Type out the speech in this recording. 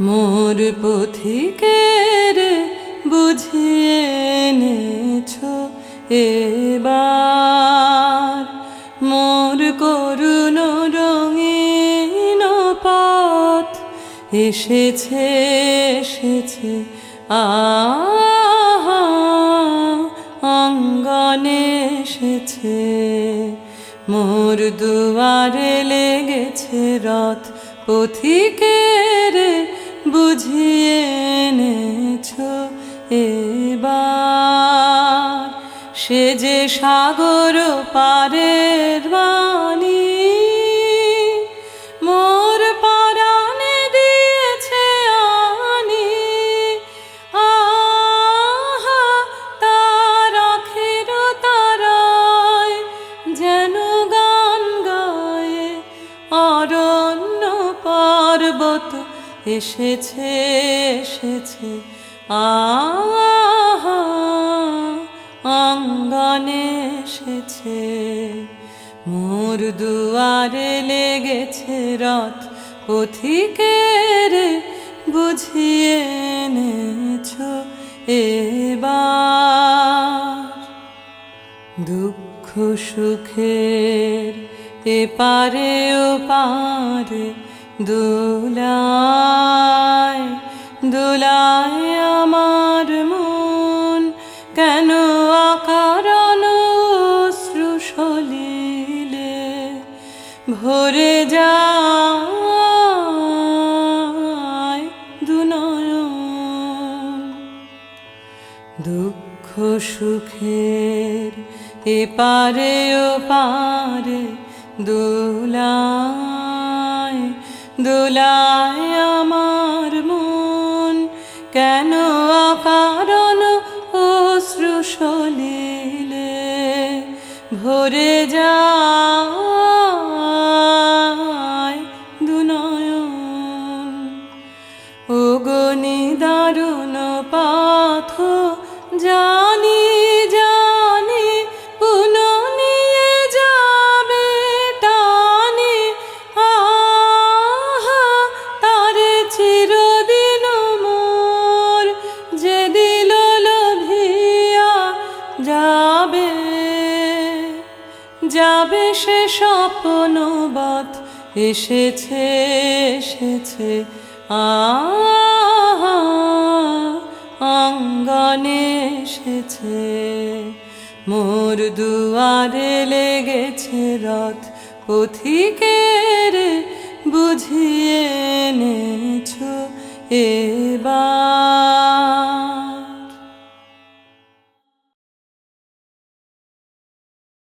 মোর পথিকের বুঝিয়ে এনেছ এবার। মোর করুণ রঙিন পথ এসেছে এসেছে, আহা, অঙ্গনে এসেছে। মোর দুয়ারে লেগেছে রথ পথিকের বুঝিয়ে এনেছ এবার। সে যে সাগর পারের বাণী, মোর আহা যেন গান গায়ে অরণ্য পর্বত এসেছে এসেছে। আহা, অঙ্গনে এসেছে। মোর দুয়ারে লেগেছে রথ, পথিকের বুঝিয়ে এনেছ এবার। দুঃখ সুখের এপারে ও পারে দোলায় কেন আকারণ অশ্রু সলিলে ভরে যায় দুনয়ন? দুঃখ সুখের এপারে ও পারে দোলায় দোলায় সলিলে ভরে যায় দুনয়ন। ওগনি দারুণ পাথ যাবে সে স্বপ্নবৎ এসেছে এসেছে অঙ্গনে এসেছে। মোর দুয়ারে লেগেছে রথ, পথিকের বুঝিয়ে এনেছ এবার।